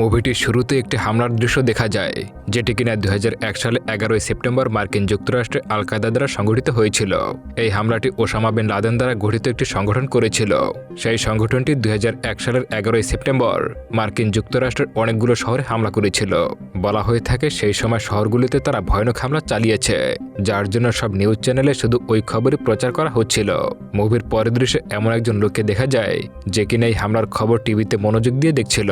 মুভিটির শুরুতে একটি হামলার দৃশ্য দেখা যায়, যেটি কিনা দু হাজার এক সালে এগারোই সেপ্টেম্বর মার্কিন যুক্তরাষ্ট্রে আল কায়দা দ্বারা সংগঠিত হয়েছিল। এই হামলাটি ওসামা বিন লাদেন দ্বারা গঠিত একটি সংগঠন করেছিল। সেই সংগঠনটি দুই হাজার এক সালের এগারোই সেপ্টেম্বর মার্কিন যুক্তরাষ্ট্রের অনেকগুলো শহরে হামলা করেছিল। বলা হয়ে থাকে, সেই সময় শহরগুলিতে তারা ভয়ানক হামলা চালিয়েছে, যার জন্য সব নিউজ চ্যানেলে শুধু ওই খবরই প্রচার করা হচ্ছিল। মুভির পরের দৃশ্যে এমন একজন লোককে দেখা যায়, যে কিনা এই হামলার খবর টিভিতে মনোযোগ দিয়ে দেখছিল।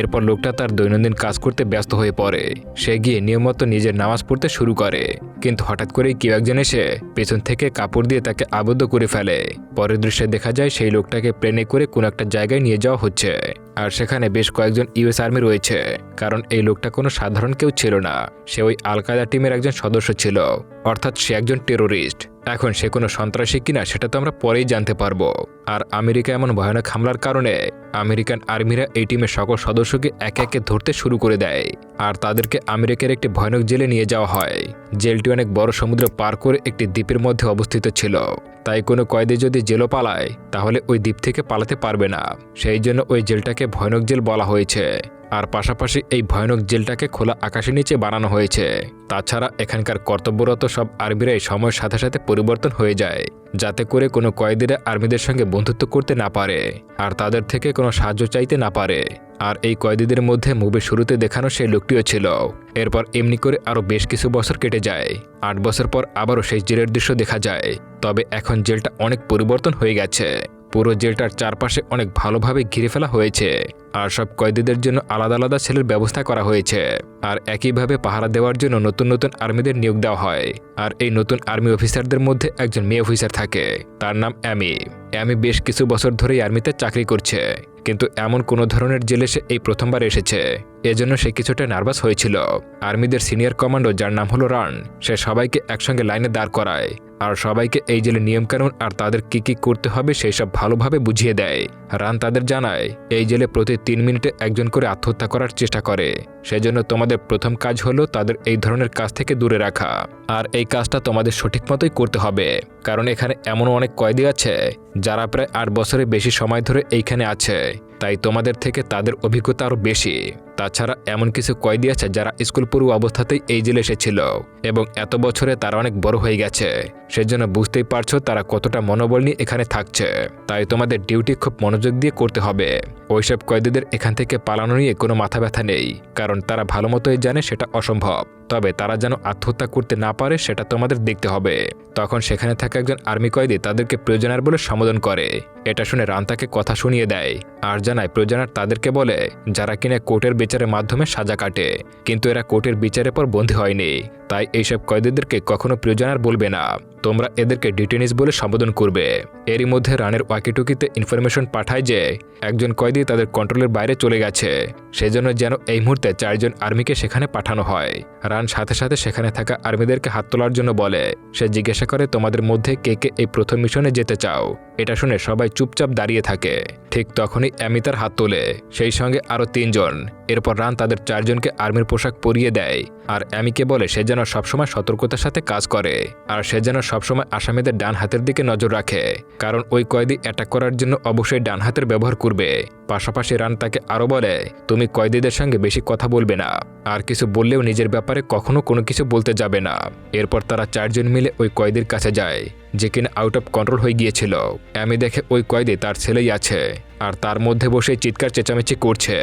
এরপর লোকটা তার দৈনন্দিন কাজ করতে ব্যস্ত হয়ে পড়ে। সে গিয়ে নিয়মিত নিজের নামাজ পড়তে শুরু করে। কিন্তু হঠাৎ করেই কেউ একজন এসে পেছন থেকে কাপড় দিয়ে তাকে আবদ্ধ করে ফেলে। পরের দৃশ্যে দেখা যায় সেই লোকটাকে প্লেনে করে কোনো একটা জায়গায় নিয়ে যাওয়া হচ্ছে। আর সেখানে বেশ কয়েকজন ইউএস আর্মি রয়েছে। কারণ এই লোকটা কোনো সাধারণ কেউ ছিল না। সে ওই আল কায়দা টিমের একজন সদস্য ছিল। অর্থাৎ সে একজন টেরোরিস্ট। এখন সে কোনো সন্ত্রাসী কিনা সেটা তো আমরা পরেই জানতে পারব। আর আমেরিকা এমন ভয়ানক হামলার কারণে আমেরিকান আর্মিরা এই টিমের সকল সদস্যকে একে একে ধরতে শুরু করে দেয়। আর তাদেরকে আমেরিকার একটি ভয়ানক জেলে নিয়ে যাওয়া হয়। জেলটি অনেক বড় সমুদ্র পার করে একটি দ্বীপের মধ্যে অবস্থিত ছিল। তাই কোনো কয়েদি যদি জেলও পালায়, তাহলে ওই দ্বীপ থেকে পালাতে পারবে না। সেই জন্য ওই জেলটাকে ভয়ানক জেল বলা হয়েছে। আর পাশাপাশি এই ভয়ানক জেলটাকে খোলা আকাশের নিচে বানানো হয়েছে। তাছাড়া এখানকার কর্তব্যরত সব আর্মিরাই সময়ের সাথে সাথে পরিবর্তন হয়ে যায়, যাতে করে কোনো কয়েদিরা আর্মিদের সঙ্গে বন্ধুত্ব করতে না পারে, আর তাদের থেকে কোনো সাহায্য চাইতে না পারে। আর এই কয়েদিদের মধ্যে মুভির শুরুতে দেখানো সেই লোকটিও ছিল। এরপর এমনি করে আরও বেশ কিছু বছর কেটে যায়। আট বছর পর আবারও সেই জেলের দৃশ্য দেখা যায়। তবে এখন জেলটা অনেক পরিবর্তন হয়ে গেছে। পুরো জেলটার চারপাশে অনেক ভালোভাবে ঘিরে ফেলা হয়েছে। আর সব কয়েদিদের জন্য আলাদা আলাদা সেলের ব্যবস্থা করা হয়েছে। আর একইভাবে পাহারা দেওয়ার জন্য নতুন নতুন আর্মিদের নিয়োগ দেওয়া হয়। আর এই নতুন আর্মি অফিসারদের মধ্যে একজন মেয়ে অফিসার থাকে। তার নাম অ্যামি। অ্যামি বেশ কিছু বছর ধরেই আর্মিতে চাকরি করছে। কিন্তু এমন কোনো ধরনের জেলে সে এই প্রথমবার এসেছে। এজন্য সে কিছুটা নার্ভাস হয়েছিল। আর্মিদের সিনিয়র কমান্ডো যার নাম হলো রান, সে সবাইকে একসঙ্গে লাইনে দাঁড় করায়। আর সবাইকে এই জেলের নিয়মকানুন আর তাদের কি কি করতে হবে সেই সব ভালোভাবে বুঝিয়ে দেয়। রান তাদের জানায়, এই জেলে প্রতি তিন মিনিটে একজন করে আত্মহত্যা করার চেষ্টা করে। সেজন্য তোমাদের প্রথম কাজ হলো তাদের এই ধরনের কাজ থেকে দূরে রাখা। আর এই কাজটা তোমাদের সঠিক মতোই করতে হবে। কারণ এখানে এমন অনেক কয়েদি আছে, যারা প্রায় আট বছরের বেশি সময় ধরে এইখানে আছে। তাই তোমাদের থেকে তাদের অভিজ্ঞতা আরও বেশি। তাছাড়া এমন কিছু কয়েদি আছে যারা স্কুল পড়ু অবস্থাতেই এই জেলে এসেছিল এবং এত বছরে তারা অনেক বড় হয়ে গেছে। সেজন্য বুঝতেই পারছ তারা কতটা মনোবল নিয়ে এখানে থাকছে। তাই তোমাদের ডিউটি খুব মনোযোগ দিয়ে করতে হবে। ওইসব কয়েদিদের এখান থেকে পালানো নিয়ে কোনো মাথা ব্যথা নেই, কারণ তারা ভালো মতোই জানে সেটা অসম্ভব। তবে তারা যেন আত্মহত্যা করতে না পারে সেটা তোমাদের দেখতে হবে। তখন সেখানে থাকা একজন আর্মি কয়েদি তাদেরকে প্রয়োজনার বলে সম্বোধন করে। এটা শুনে রান তাকে কথা শুনিয়ে দেয়। আর জানায় প্রয়োজনার তাদেরকে বলে, যারা কিনা কোর্টের বিচারের মাধ্যমে সাজা কাটে, কিন্তু এরা কোর্টের বিচারের পর বন্দী হয়নি। তাই এইসব কয়েদিদেরকে কখনো প্রিয়জনার বলবে না। তোমরা এদেরকে ডিটেনিস বলে সম্বোধন করবে। এরই মধ্যে রানের ওয়াকিটুকিতে ইনফরমেশন পাঠায় যে, একজন কয়েদি তাদের কন্ট্রোলের বাইরে চলে গেছে। সেজন্য যেন এই মুহূর্তে চারজন আর্মিকে সেখানে পাঠানো হয়। রান সাথে সাথে সেখানে থাকা আর্মিদেরকে হাত তোলার জন্য বলে, সে জিজ্ঞাসা করে, তোমাদের মধ্যে কে কে এই প্রথম মিশনে যেতে চাও? এটা শুনে সবাই চুপচাপ দাঁড়িয়ে থাকে। ঠিক তখনই অ্যামি তার হাত তোলে। সেই সঙ্গে আরও তিনজন। এরপর রান তাদের চারজনকে আর্মির পোশাক পরিয়ে দেয়। আর অ্যামিকে বলে, সে যেন সবসময় সতর্কতার সাথে কাজ করে। আর সে যেন সবসময় আসামিদের ডান হাতের দিকে নজর রাখে। কারণ ওই কয়েদি অ্যাটাক করার জন্য অবশ্যই ডান হাতের ব্যবহার করবে। পাশাপাশি রান তাকে আরও বলে, তুমি কয়েদিদের সঙ্গে বেশি কথা বলবে না। আর কিছু বললেও নিজের ব্যাপারে কখনো কোনো কিছু বলতে যাবে না। এরপর তারা চারজন মিলে ওই কয়েদির কাছে যায়। যে কিনা আউট অফ কন্ট্রোল হয়ে গিয়েছিল। আমি দেখে ওই কয়েদে তার ছেলেই আছে, আর তার মধ্যে বসে চিৎকার চেঁচামেচি করছে।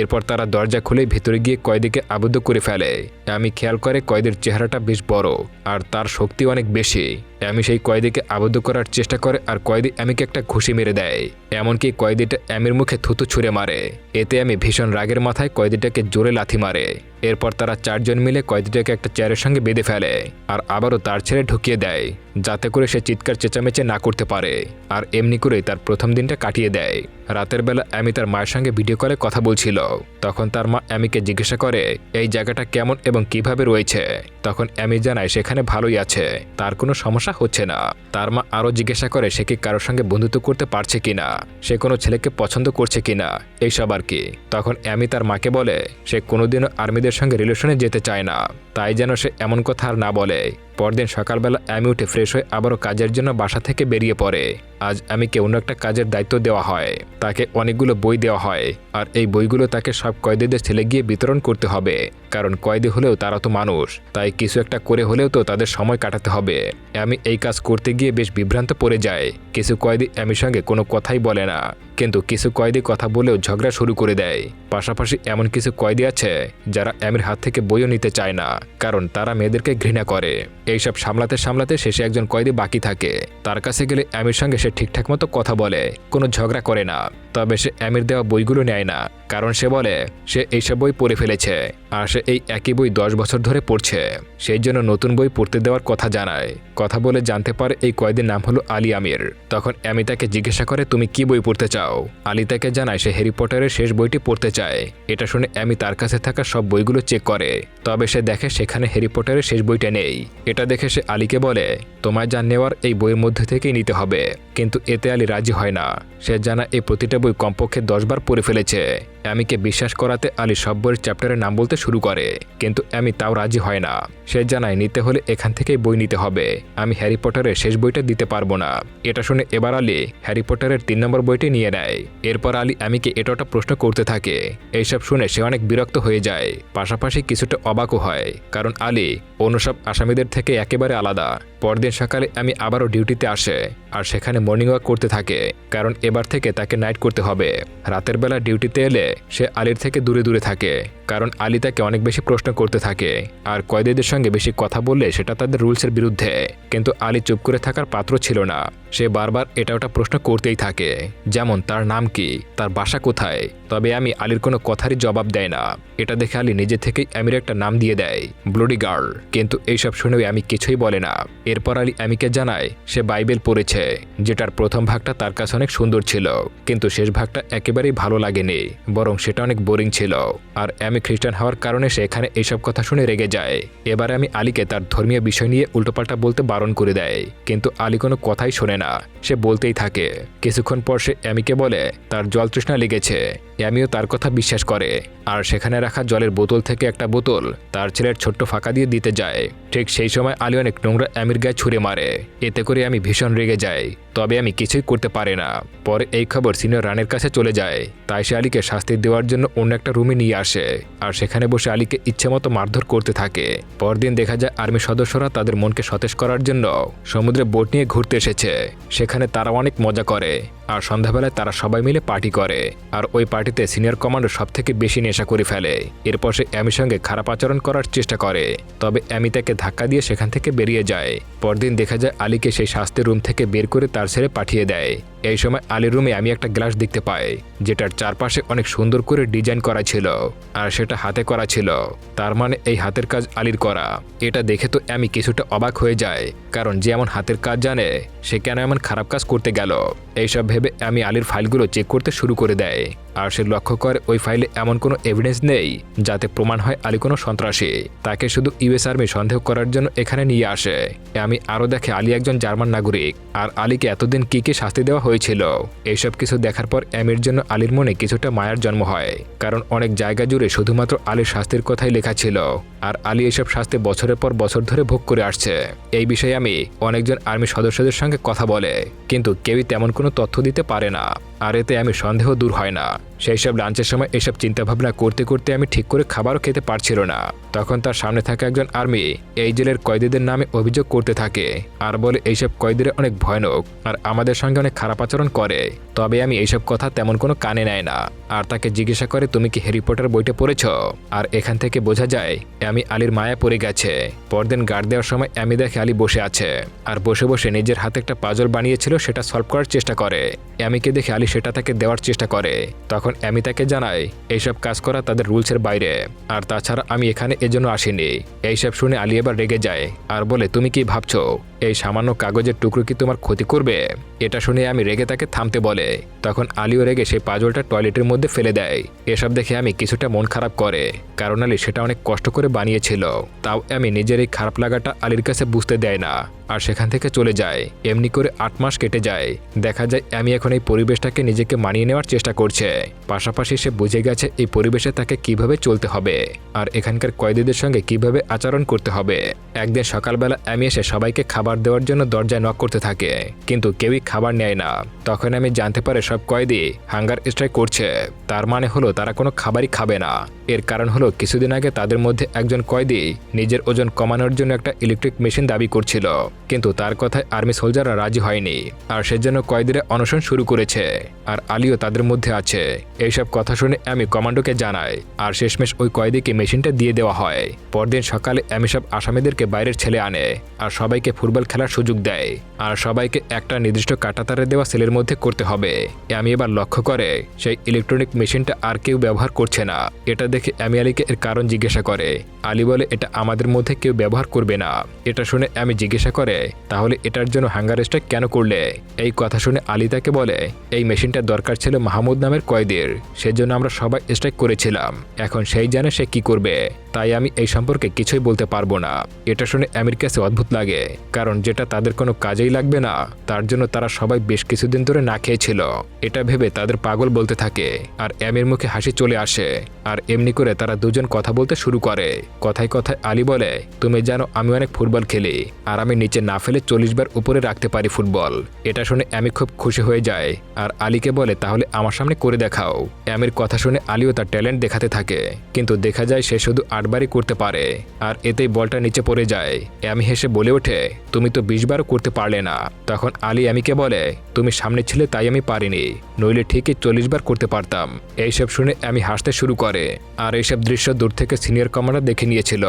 এরপর তারা দরজা খুলে ভেতরে গিয়ে কয়েদিকে আবদ্ধ করে ফেলে। আমি খেয়াল করে কয়েদের চেহারাটা বেশ বড়, আর তার শক্তি অনেক বেশি। আমি সেই কয়েদিকে আবদ্ধ করার চেষ্টা করে আর কয়েদি অ্যামিকে একটা ঘুষি মেরে দেয়। এমনকি কয়েদিটা অ্যামির মুখে থুতু ছুঁড়ে মারে। এতে আমি ভীষণ রাগের মাথায় কয়েদিটাকে জোরে লাথি মারে। এরপর তারা চারজন মিলে কয়েদিটাকে একটা চেয়ারের সঙ্গে বেঁধে ফেলে আর আবারও তার ছেড়ে ঢুকিয়ে দেয়, যাতে করে সে চিৎকার চেঁচামেচে না করতে পারে। আর এমনি করেই তার প্রথম দিনটা কাটিয়ে দেয়। রাতের বেলা অ্যামি তার মায়ের সঙ্গে ভিডিও কলে কথা বলছিল। তখন তার মা অ্যামিকে জিজ্ঞাসা করে, এই জায়গাটা কেমন এবং কীভাবে রয়েছে? তখন অ্যামি জানায়, সেখানে ভালোই আছে। তার কোনো সমস্যা হচ্ছে না। তার মা আরও জিজ্ঞাসা করে, সে কি কারোর সঙ্গে বন্ধুত্ব করতে পারছে কিনা সে কোনো ছেলেকে পছন্দ করছে কিনা এইসব আর কি। তখন অ্যামি তার মাকে বলে, সে কোনোদিনও আর্মিদের সঙ্গে রিলেশনে যেতে চায় না। তাই যেন সে এমন কথা আর না বলে। পরদিন সকালবেলা আমি উঠে ফ্রেশ হয়ে আবারও কাজের জন্য বাসা থেকে বেরিয়ে পড়ে। আজ আমিকে অন্য একটা কাজের দায়িত্ব দেওয়া হয়? তাকে অনেকগুলো বই দেওয়া হয়। আর এই বইগুলো তাকে সব কয়েদিদের ছেলে গিয়ে বিতরণ করতে হবে। কারণ কয়েদি হলেও তারা তো মানুষ। তাই কিছু একটা করে হলেও তো তাদের সময় কাটাতে হবে। আমি এই কাজ করতে গিয়ে বেশ বিভ্রান্ত পড়ে যায় কিছু কয়েদি আমির সঙ্গে কোনো কথাই বলে না। কিন্তু কিছু কয়েদি কথা বলেও ঝগড়া শুরু করে দেয়। পাশাপাশি এমন কিছু কয়েদি আছে যারা আমির হাত থেকে বইও নিতে চায় না। কারণ তারা মেয়েদেরকে ঘৃণা করে। এইসব সামলাতে সামলাতে শেষে একজন কয়েদি বাকি থাকে। তার কাছে গেলে অ্যামির সঙ্গে সে ঠিকঠাক মতো কথা বলে, কোনো ঝগড়া করে না। তবে সে অ্যামির দেওয়া বইগুলো নেয় না, কারণ সে বলে, সে এইসব বই পড়ে ফেলেছে। আর সে এই একই বই দশ বছর ধরে পড়ছে। সেই জন্য নতুন বই পড়তে দেওয়ার কথা জানায়। কথা বলে জানতে পারে এই কয়েদির নাম হলো আলী আমির। তখন আমি তাকে জিজ্ঞাসা করে, তুমি কি বই পড়তে চাও? আলী তাকে জানায়, সে হ্যারি পটারের শেষ বইটি পড়তে চায়। এটা শুনে আমি তার কাছে থাকা সব বইগুলো চেক করে। তবে সে দেখে সেখানে হ্যারি পটারের শেষ বইটা নেই। এটা দেখে সে আলীকে বলে, তোমায় যা নেওয়ার এই বইয়ের মধ্যে থেকেই নিতে হবে। কিন্তু এতে আলী রাজি হয় না। সে জানা এই প্রতিটা বই কমপক্ষে দশবার পড়ে ফেলেছে। অ্যামিকে বিশ্বাস করাতে আলী সব বইয়ের চ্যাপ্টারের নাম বলতে শুরু করে, কিন্তু অ্যামি তাও রাজি হয় না। সে জানায়, নিতে হলে এখান থেকেই বই নিতে হবে। আমি হ্যারি পটারের শেষ বইটা দিতে পারব না। এটা শুনে এবার আলী হ্যারি পটারের তিন নম্বর বইটি নিয়ে নেয়। এরপর আলী অ্যামিকে এটা ওটা প্রশ্ন করতে থাকে। এইসব শুনে সে অনেক বিরক্ত হয়ে যায়। পাশাপাশি কিছুটা অবাকও হয়, কারণ আলী অন্য সব আসামিদের থেকে একেবারে আলাদা। পরদিন সকালে আমি আবারও ডিউটিতে আসে, আর সেখানে মর্নিং ওয়াক করতে থাকে, কারণ এবার থেকে তাকে নাইট করতে হবে। রাতের বেলা ডিউটিতে এলে সে আলীর থেকে দূরে দূরে থাকে, কারণ আলী তাকে অনেক বেশি প্রশ্ন করতে থাকে, আর কয়েদিদের সঙ্গে বেশি কথা বললে সেটা তাদের রুলসের বিরুদ্ধে। কিন্তু আলী চুপ করে থাকার পাত্র ছিল না, সে বারবার এটা ওটা প্রশ্ন করতেই থাকে, যেমন, তার নাম কি? তার বাসা কোথায়? তবে আমি আলীর কোনো কথারই জবাব দেয় না। এটা দেখে আলী নিজে থেকেই আমির একটা নাম দিয়ে দেয়, ব্লডি গার্ল। কিন্তু এইসব শুনেও আমি কিছুই বলে না। এরপর আলী আমিকে জানায়, সে বাইবেল পড়েছে, যেটার প্রথম ভাগটা তার কাছে অনেক সুন্দর ছিল, কিন্তু শেষ ভাগটা একেবারেই ভালো লাগেনি। বরং সেটা অনেক বোরিং ছিল। আর আমি খ্রিস্টান হওয়ার কারণে সে এখানে এইসব কথা শুনে রেগে যায়। এবারে আমি আলীকে তার ধর্মীয় বিষয় নিয়ে উল্টোপাল্টা বলতে বারণ করে দেয়। কিন্তু আলী কোনো কথাই শোনে না। সে বলতেই থাকে। কিছুক্ষণ পর সে অ্যামিকে বলে, তার জল তৃষ্ণা লেগেছে। অ্যামিও তার কথা বিশ্বাস করে। আর সেখানে রাখা জলের বোতল থেকে একটা বোতল তার ছেলের ছোট্ট ফাঁকা দিয়ে দিতে যায়। ঠিক সেই সময় আলী অনেক নোংরা অ্যামির গায়ে ছুঁড়ে মারে। এতে করে আমি ভীষণ রেগে যাই। তবে আমি কিছুই করতে পারি না। পরে এই খবর সিনিয়র রানের কাছে চলে যায়। তাই সে আলীকে শাস্তি দেওয়ার জন্য অন্য একটা রুমে নিয়ে আসে। আর সেখানে বসে আলীকে ইচ্ছেমতো মারধর করতে থাকে। পরদিন দেখা যায় আর্মি সদস্যরা তাদের মনকে সতেজ করার জন্য সমুদ্রে বোট নিয়ে ঘুরতে এসেছে। সেখানে তারা অনেক মজা করে। আর সন্ধ্যাবেলায় তারা সবাই মিলে পার্টি করে। আর ওই পার্টিতে সিনিয়র কমান্ডো সব থেকে বেশি নেশা করে ফেলে। এরপর সে অ্যামির সঙ্গে খারাপ আচরণ করার চেষ্টা করে। তবে অ্যামি তাকে ধাক্কা দিয়ে সেখান থেকে বেরিয়ে যায়। পরদিন দেখা যায় আলীকে সেই শাস্তির রুম থেকে বের করে তার ছেড়ে পাঠিয়ে দেয়। এই সময় আলীর রুমে আমি একটা গ্লাস দেখতে পাই, যেটার চারপাশে অনেক সুন্দর করে ডিজাইন করা ছিল আর সেটা হাতে করা ছিল। তার মানে এই হাতের কাজ আলীর করা। এটা দেখে তো আমি কিছুটা অবাক হয়ে যায়। কারণ যে এমন হাতের কাজ জানে, সে কেন এমন খারাপ কাজ করতে গেল? এইসব ভেবে আমি আলীর ফাইলগুলো চেক করতে শুরু করে দেয়। আর সে লক্ষ্য করে ওই ফাইলে এমন কোনো এভিডেন্স নেই যাতে প্রমাণ হয় আলী কোনো সন্ত্রাসী। তাকে শুধু ইউএস আর্মি সন্দেহ করার জন্য এখানে নিয়ে আসে। আমি আরও দেখে আলী একজন জার্মান নাগরিক। আর আলীকে এতদিন কী কী শাস্তি দেওয়া হয়েছিল? এইসব কিছু দেখার পর অ্যামির জন্য আলীর মনে কিছুটা মায়ার জন্ম হয়। কারণ অনেক জায়গা জুড়ে শুধুমাত্র আলীর শাস্তির কথাই লেখা ছিল। আর আলী এসব শাস্তি বছরের পর বছর ধরে ভোগ করে আসছে। এই বিষয়ে আমি অনেকজন আর্মি সদস্যদের সঙ্গে কথা বলে। কিন্তু কেউই তেমন কোনো তথ্য দিতে পারে না। আর এতে আমি সন্দেহ দূর হয় না। সেই সব লাঞ্চের সময় এসব চিন্তাভাবনা করতে করতে আমি ঠিক করে খাবারও খেতে পারছিল না। তখন তার সামনে থাকা একজন আর্মি এই জেলের কয়েদিদের নামে অভিযোগ করতে থাকে আর বলে, এইসব কয়েদিরা অনেক ভয়ানক আর আমাদের সঙ্গে অনেক খারাপ আচরণ করে। তবে আমি এইসব কথা তেমন কোনো কানে নেয় না। আর তাকে জিজ্ঞাসা করে, তুমি কি হ্যারি পটার বইটা পড়েছ? আর এখান থেকে বোঝা যায়, আমি আলীর মায়া পড়ে গেছে। পরদিন গার্ড দেওয়ার সময় আমি দেখে আলী বসে আছে আর বসে বসে নিজের হাতে একটা পাজল বানিয়েছিল, সেটা সলভ করার চেষ্টা করে। অ্যামিকে দেখে আলী সেটা তাকে দেওয়ার চেষ্টা করে। তখন অ্যামি তাকে জানাই এইসব কাজ করা তাদের রুলসের বাইরে। আর তাছাড়া আমি এখানে এজন্য আসিনি। এইসব শুনে আলী এবার রেগে যায়। আর বলে, তুমি কি ভাবছ? এই সামান্য কাগজের টুকরো কি তোমার ক্ষতি করবে? এটা শুনে আমি রেগে তাকে থামতে বলে। তখন আলিও রেগে সেই পাজলটা টয়লেটের মধ্যে ফেলে দেয়। এসব দেখে আমি কিছুটা মন খারাপ করে। কারণ আলী সেটা অনেক কষ্ট করে বানিয়েছিল। তাও আমি নিজের এই খারাপ লাগাটা আলীর কাছে বুঝতে দেয় না। আর সেখান থেকে চলে যায়। এমনি করে আট মাস কেটে যায়। দেখা যায় আমি এখন এই পরিবেশটাকে নিজেকে মানিয়ে নেওয়ার চেষ্টা করছে। পাশাপাশি সে বুঝে গেছে এই পরিবেশে তাকে কীভাবে চলতে হবে। আর এখানকার কয়েদিদের সঙ্গে কীভাবে আচরণ করতে হবে। একদিন সকালবেলা আমি এসে সবাইকে খাবার দেওয়ার জন্য দরজায় নক করতে থাকে। কিন্তু কেউই খাবার নেয় না। তখন আমি জানতে পারে সব কয়েদি হাঙ্গার স্ট্রাইক করছে। তার মানে হলো তারা কোনো খাবারই খাবে না। এর কারণ হলো কিছুদিন আগে তাদের মধ্যে একজন কয়েদি নিজের ওজন কমানোর জন্য একটা ইলেকট্রিক মেশিন দাবি করছিল। কিন্তু তার কথায় আর্মি সোলজাররা রাজি হয়নি। আর সেজন্য কয়েদিরা অনশন শুরু করেছে। আর আলীও তাদের মধ্যে আছে। এইসব কথা শুনে আমি কমান্ডোকে জানাই। আর শেষমেশ ওই কয়েদিকে মেশিনটা দিয়ে দেওয়া হয়। পরদিন সকালে আমি সব আসামিদেরকে বাইরের ছেলে আনে। আর সবাইকে ফুটবল খেলার সুযোগ দেয়। আর সবাইকে একটা নির্দিষ্ট কাটাতারে দেওয়া সেলের মধ্যে করতে হবে। আমি এবার লক্ষ্য করে, সেই ইলেকট্রনিক মেশিনটা আর কেউ ব্যবহার করছে না। এটা দেখে আমি আলীকে এর কারণ জিজ্ঞাসা করে। আলী বলে, এটা আমাদের মধ্যে কেউ ব্যবহার করবে না। এটা শুনে আমি জিজ্ঞাসা করে, তাহলে এটার জন্য হাঙ্গার স্ট্রাইক কেন করলে? এই কথা শুনে আলী তাকে বলে, এই মেশিনটা দরকার ছিল মাহমুদ নামের কয়েদের। সেজন্য আমরা সবাই স্ট্রাইক করেছিলাম। এখন সেই জানে সে কি করবে। তাই আমি এই সম্পর্কে কিছুই বলতে পারব না। এটা শুনে আমির কাছে অদ্ভুত লাগে, কারণ যেটা তাদের কোনো কাজেই লাগবে না, তার জন্য তারা সবাই বেশ কিছুদিন ধরে না খেয়েছিল। এটা ভেবে তাদের পাগল বলতে থাকে, আর অ্যামির মুখে হাসি চলে আসে, আর এমনি করে তারা দুজন কথা বলতে শুরু করে। কথায় কথায় আলী বলে, তুমি জানো আমি অনেক ফুটবল খেলি, আর আমি নিচে না ফেলে চল্লিশ বার উপরে রাখতে পারি ফুটবল। এটা শুনে অ্যামি খুব খুশি হয়ে যায়, আর আলীকে বলে, তাহলে আমার সামনে করে দেখাও। অ্যামির কথা শুনে আলীও তার ট্যালেন্ট দেখাতে থাকে, কিন্তু দেখা যায় সে শুধু আটবারই করতে পারে, আর এতেই বলটা নিচে পড়ে যায়। অ্যামি হেসে বলে ওঠে তুমি তো বিশবারও করতে পারলে না। তখন আলী আমিকে বলে তুমি সামনে ছিলে তাই আমি পারিনি, নইলে ঠিকই চল্লিশ বার করতে পারতাম। এইসব শুনে আমি হাসতে শুরু করে, আর এইসব দৃশ্য দূর থেকে সিনিয়র কমান্ডার দেখে নিয়েছিল।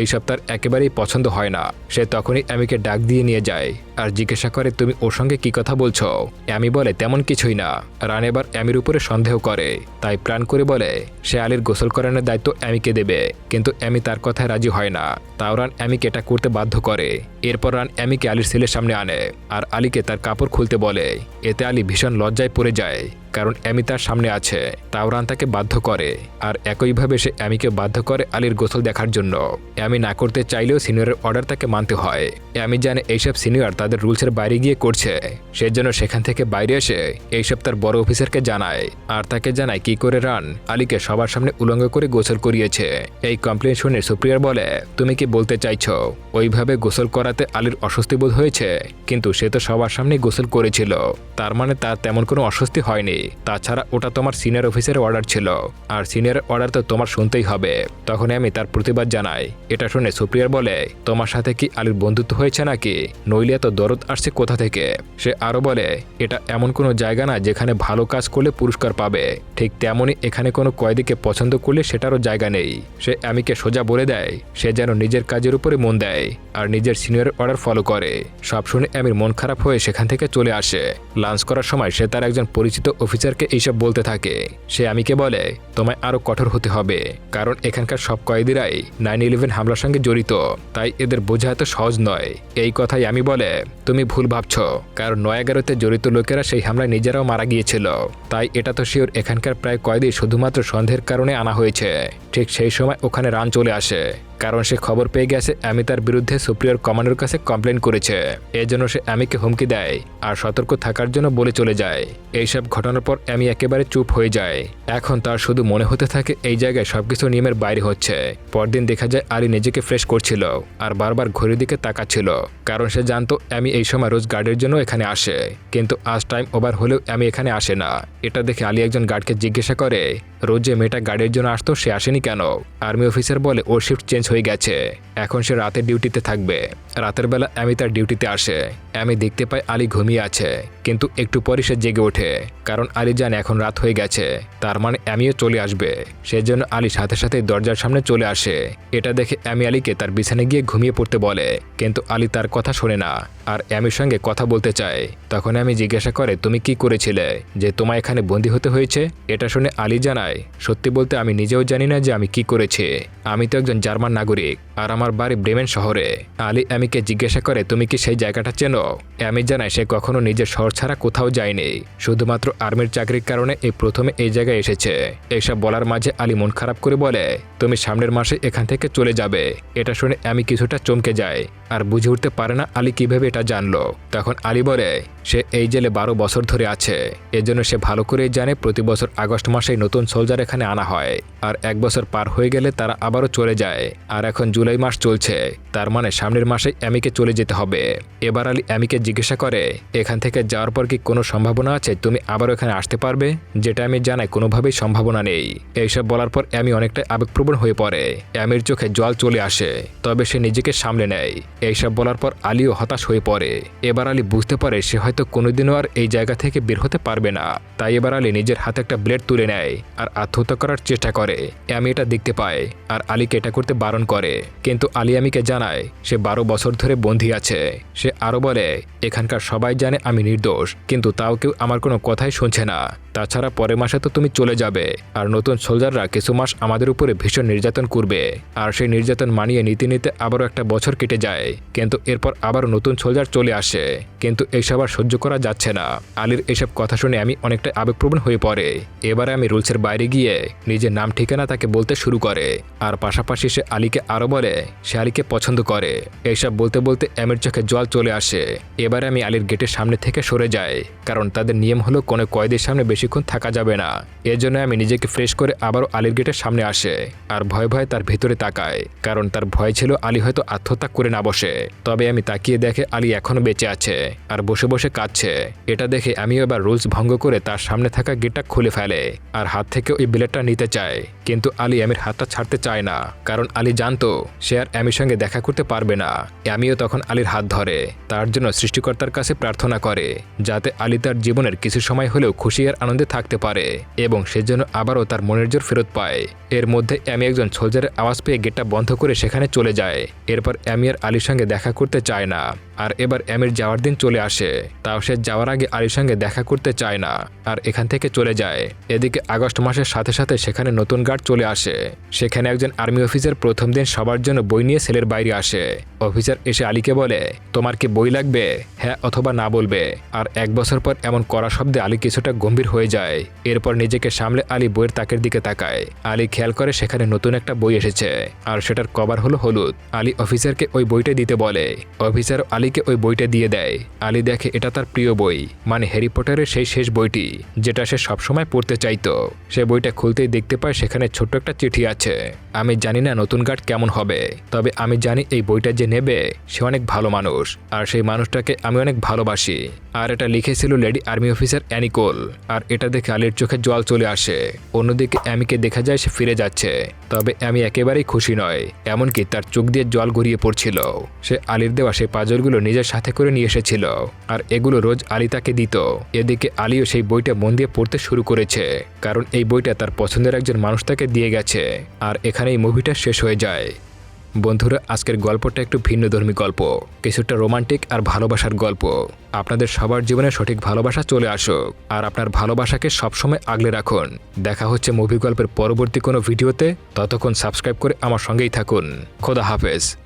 এইসব তার একেবারেই পছন্দ হয় না। সে তখনই অ্যামিকে ডাক দিয়ে নিয়ে যায়, আর জিজ্ঞাসা করে, তুমি ওর সঙ্গে কি কথা বলছো? অ্যামি বলে, তেমন কিছুই না। রান এবার অ্যামির উপরে সন্দেহ করে, তাই প্রাণ করে বলে, সে আলীর গোসল করানোর দায়িত্ব অ্যামিকে দেবে, কিন্তু অ্যামি তার কথায় রাজি হয় না। তাও রান অ্যামিকে এটা করতে বাধ্য করে। এরপর রান অ্যামিকে আলীর ছেলের সামনে আনে, আর আলীকে তার কাপড় খুলতে বলে এতে আলী ভীষণ লজ্জায় পড়ে যায়। কারণ অ্যামি তার সামনে আছে। তাওরান তাকে বাধ্য করে। আর একইভাবে সে অ্যামিকে বাধ্য করে আলীর গোসল দেখার জন্য। অ্যামি না করতে চাইলেও সিনিয়রের অর্ডার তাকে মানতে হয়। অ্যামি জানে এইসব সিনিয়র তাদের রুলসের বাইরে গিয়ে করছে। সেজন্য সেখান থেকে বাইরে এসে এইসব তার বড় অফিসারকে জানায়। আর তাকে জানায় কি করে রান আলীকে সবার সামনে উলঙ্গ করে গোসল করিয়েছে। এই কমপ্লেন শুনে সুপ্রিয়ার বলে, তুমি কি বলতে চাইছো? ওইভাবে গোসল করাতে আলীর অস্বস্তি বোধ হয়েছে। কিন্তু সে তো সবার সামনে গোসল করেছিল। তার মানে তার তেমন কোনো অস্বস্তি হয়নি। তাছাড়া ওটা তোমার সিনিয়র অফিসারের অর্ডার ছিল। আর সিনিয়র অর্ডার তো তোমার শুনতেই হবে। তখন আমি তার প্রতিবাদ জানাই। এটা শুনে সুপ্রিয়ার বলে, তোমার সাথে কি আলীর বন্ধুত্ব হয়েছে নাকি? নইলে এত দরদ আসছে কোথা থেকে? সে আরও বলে, এটা এমন কোনো জায়গা না যেখানে ভালো কাজ করলে পুরস্কার পাবে। ঠিক তেমনই এখানে কোনো কয়েদিকে পছন্দ করলে সেটারও জায়গা নেই। সে আমিকে সোজা বলে দেয়, সে যেন নিজের কাজের উপরে মন দেয় আর নিজের সিনিয়রের অর্ডার ফলো করে। সব শুনে আমির মন খারাপ হয়ে সেখান থেকে চলে আসে। লাঞ্চ করার সময় সে তার একজন পরিচিত অফিসারকে এইসব বলতে থাকে। সে আমিকে বলে, তোমায় আরও কঠোর হতে হবে, কারণ এখানকার সব কয়েদিরাই নাইন ইলেভেন হামলার সঙ্গে জড়িত, তাই এদের বোঝা এত সহজ নয়। এই কথাই আমি বলে, তুমি ভুল ভাবছ, কারণ নয় এগারোতে জড়িত লোকেরা সেই হামলায় নিজেরাও মারা গিয়েছিল। তাই এটা তো শিওর এখানকার প্রায় কয়েদি শুধুমাত্র সন্দেহের কারণে আনা হয়েছে। ঠিক সেই সময় ওখানে রান চলে আসে। কারণ সে খবর পেয়ে গেছে, আমি তার বিরুদ্ধে সুপ্রিয়র কমান্ডার কাছে কমপ্লেন করেছে। এজন্য সে আমিকে হুমকি দেয় আর সতর্ক থাকার জন্য বলে চলে যায়। এইসব ঘটনার পর অ্যামি একেবারে চুপ হয়ে যায় এখন তার শুধু মনে হতে থাকে এই জায়গায় সবকিছু নিয়মের বাইরে হচ্ছে। পরদিন দেখা যায় আলী নিজেকে ফ্রেশ করছিল আর বারবার ঘড়ির দিকে তাকাচ্ছিল, কারণ সে জানতো আমি এই সময় রোজ গার্ডের জন্য এখানে আসে। কিন্তু আজ টাইম ওভার হলেও আমি এখানে আসে না। এটা দেখে আলী একজন গার্ডকে জিজ্ঞাসা করে রোজ যে মেয়েটা গাড়ির জন্য আসতো, সে আসেনি কেন? আর্মি অফিসার বলে ও শিফট চেঞ্জ হয়ে গেছে। এখন সে রাতে ডিউটিতে থাকবে। রাতের বেলা অ্যামি তার ডিউটিতে আসে। অ্যামি দেখতে পায় আলী ঘুমিয়ে আছে, কিন্তু একটু পরে সে জেগে ওঠে, কারণ আলী জানে এখন রাত হয়ে গেছে। তার মানে অ্যামিও চলে আসবে। সেজন্য আলী সাথে সাথে দরজার সামনে চলে আসে। এটা দেখে অ্যামি আলীকে তার বিছানে গিয়ে ঘুমিয়ে পড়তে বলে, কিন্তু আলী তার কথা শোনে না, আর অ্যামির সঙ্গে কথা বলতে চায়। তখন আমি জিজ্ঞাসা করে, তুমি কি করেছিলে? যে তোমায় এখানে বন্দি হতে হয়েছে? এটা শুনে আলী জানায়, সত্যি বলতে আমি নিজেও জানি না যে আমি কি করেছি। আমি তো একজন জার্মান নাগরিক, আর আমার বাড়ি ব্রেমেন শহরে। আলী অ্যামিকে জিজ্ঞাসা করে, তুমি কি সেই জায়গাটা চেনো? অ্যামি জানায় সে কখনো নিজের শহর ছাড়া কোথাও যায়নি। শুধুমাত্র আর্মির চাকরির কারণে এই প্রথমে এই জায়গায় এসেছে। এইসব বলার মাঝে আলী মন খারাপ করে বলে, তুমি সামনের মাসে এখান থেকে চলে যাবে। এটা শুনে আমি কিছুটা চমকে যায় আর বুঝে উঠতে পারে না আলী কীভাবে এটা জানলো। তখন আলী বলে, সে এই জেলে বারো বছর ধরে আছে। এজন্য সে ভালো করেই জানে প্রতি বছর আগস্ট মাসেই নতুন সোলজার এখানে আনা হয়। আর এক বছর পার হয়ে গেলে তারা আবারও চলে যায়। আর এখন জুলাই মাস চলছে। তার মানে সামনের মাসে অ্যামিকে চলে যেতে হবে। এবার আলী অ্যামিকে জিজ্ঞাসা করে, এখান থেকে যাওয়ার পর কি কোনো সম্ভাবনা আছে? তুমি আবারও এখানে আসতে পারবে? যেটা আমি জানাই কোনোভাবেই সম্ভাবনা নেই। এইসব বলার পর অ্যামি অনেকটা আবেগপ্রবণ হয়ে পড়ে। অ্যামির চোখে জল চলে আসে, তবে সে নিজেকে সামলে নেয়। এইসব বলার পর আলীও হতাশ হয়ে পড়ে। এবার আলী বুঝতে পারে সে হয়তো কোনোদিনও আর এই জায়গা থেকে বের হতে পারবে না। তাই এবার আলী নিজের হাতে একটা ব্লেড তুলে নেয় আর আত্মহত্যা করার চেষ্টা করে। অ্যামি এটা দেখতে পায় আর আলীকে এটা করতে বারণ করে। কিন্তু আলী আমিকে জানায় সে বারো বছর ধরে বন্দী আছে। সে আরও বলে, এখানকার সবাই জানে আমি নির্দোষ, কিন্তু তাও কেউ আমার কোনো কথাই শুনছে না। তাছাড়া পরের মাসে তো তুমি চলে যাবে, আর নতুন সোলজাররা কিছু মাস আমাদের উপরে ভীষণ নির্যাতন করবে। আর সেই নির্যাতন মানিয়ে নিতে নিতে আবারও একটা বছর কেটে যায়। কিন্তু এরপর আবার নতুন সোলজার চলে আসে। কিন্তু এইসব আর সহ্য করা যাচ্ছে না। আলীর এসব কথা শুনে আমি অনেকটা আবেগপ্রবণ হয়ে পড়ে। এবারে আমি রুলসের বাইরে গিয়ে নিজের নাম, ঠিকানা তাকে বলতে শুরু করে। আর পাশাপাশি সে আলীকে আরও বলে, সে আলীকে পছন্দ করে। এইসব বলতে বলতে এমের চোখে জল চলে আসে। এবারে আমি আলীর গেটের সামনে থেকে সরে যাই, কারণ তাদের নিয়ম হলো কোনো কয়েদের সামনে বেশিক্ষণ থাকা যাবে না। এর জন্য আমি নিজেকে ফ্রেশ করে আবারও আলীর গেটের সামনে আসে, আর ভয় ভয় তার ভেতরে তাকায় কারণ তার ভয় ছিল আলী হয়তো আত্মহত্যা করে না বসে। তবে আমি তাকিয়ে দেখে আলী এখনও বেঁচে আছে, আর বসে বসে কাঁদছে। এটা দেখে আমিও এবার রুলস ভঙ্গ করে তার সামনে থাকা গেটটা খুলে ফেলে, আর হাত থেকে ওই ব্লেডটা নিতে চায়। কিন্তু আলী আমির হাতটা ছাড়তে চায় না, কারণ আলী জানতো সে আর অ্যামির সঙ্গে দেখা করতে পারবে না। অ্যামিও তখন আলীর হাত ধরে, তার জন্য সৃষ্টিকর্তার কাছে প্রার্থনা করে, যাতে আলী তার জীবনের কিছু সময় হলেও খুশি আর আনন্দে থাকতে পারে এবং সেজন্য আবারও তার মনের জোর ফেরত পায়। এর মধ্যে অ্যামি একজন সোলজারের আওয়াজ পেয়ে গেটটা বন্ধ করে সেখানে চলে যায়। এরপর অ্যামি আর আলীর সঙ্গে দেখা করতে চায় না। আর এবার অ্যামির যাওয়ার দিন চলে আসে। তাও সে যাওয়ার আগে আলির সঙ্গে দেখা করতে চায় না আর এখান থেকে চলে যায়। এদিকে আগস্ট মাসের সাথে সাথে সেখানে নতুন গার্ড চলে আসে। সেখানে একজন আর্মি অফিসার প্রথম দিন সবার জন্য বই নিয়ে সেলের বাইরে আসে। অফিসার এসে আলীকে বলে, তোমার কি বই লাগবে? হ্যাঁ অথবা না, বলবে। আর এক বছর পর এমন করা শব্দে আলী কিছুটা গম্ভীর হয়ে যায়। এরপর নিজেকে সামলে আলী বইয়ের তাকের দিকে তাকায়। আলী খেয়াল করে সেখানে নতুন একটা বই এসেছে। আর সেটার কভার হলো হলুদ। আলী অফিসারকে ওই বইটা দিতে বলে। অফিসার আলীকে ওই বইটা দিয়ে দেয়। আলী দেখে এটা তার প্রিয় বই মানে হ্যারি পটারের সেই শেষ বইটি, যেটা সে সবসময় পড়তে চাইতো। সে বইটা খুলতেই দেখতে পায় সেখানে ছোট্ট একটা চিঠি আছে। আমি জানি না নতুন গার্ড কেমন হবে, তবে আমি জানি এই বইটা যে নেবে, সে অনেক ভালো মানুষ, আর সেই মানুষটাকে আমি অনেক ভালোবাসি। আর এটা লিখেছিল লেডি আর্মি অফিসার অ্যানিকোল আর এটা দেখে আলির চোখে জল চলে আসে। অন্যদিকে অ্যামিকে দেখা যায় সে ফিরে যাচ্ছে। তবে অ্যামি একেবারেই খুশি নয়, এমনকি তার চোখ দিয়ে জল গড়িয়ে পড়ছিল। সে আলির দেওয়া সেই পাজলগুলো নিজের সাথে করে নিয়ে এসেছিল। আর এগুলো রোজ আলি তাকে দিত। এদিকে আলিও সেই বইটা মন দিয়ে পড়তে শুরু করেছে। কারণ এই বইটা তার পছন্দের একজন মানুষ তাকে দিয়ে গেছে। আর এখানেই মুভিটা শেষ হয়ে যায়। বন্ধুরা, আজকের গল্পটা একটু ভিন্নধর্মী গল্প, কিছুটা রোমান্টিক আর ভালোবাসার গল্প। আপনাদের সবার জীবনে সঠিক ভালোবাসা চলে আসুক, আর আপনার ভালোবাসাকে সবসময় আগলে রাখুন। দেখা হচ্ছে মুভি গল্পের পরবর্তী কোনো ভিডিওতে, ততক্ষণ সাবস্ক্রাইব করে আমার সঙ্গেই থাকুন। খোদা হাফেজ।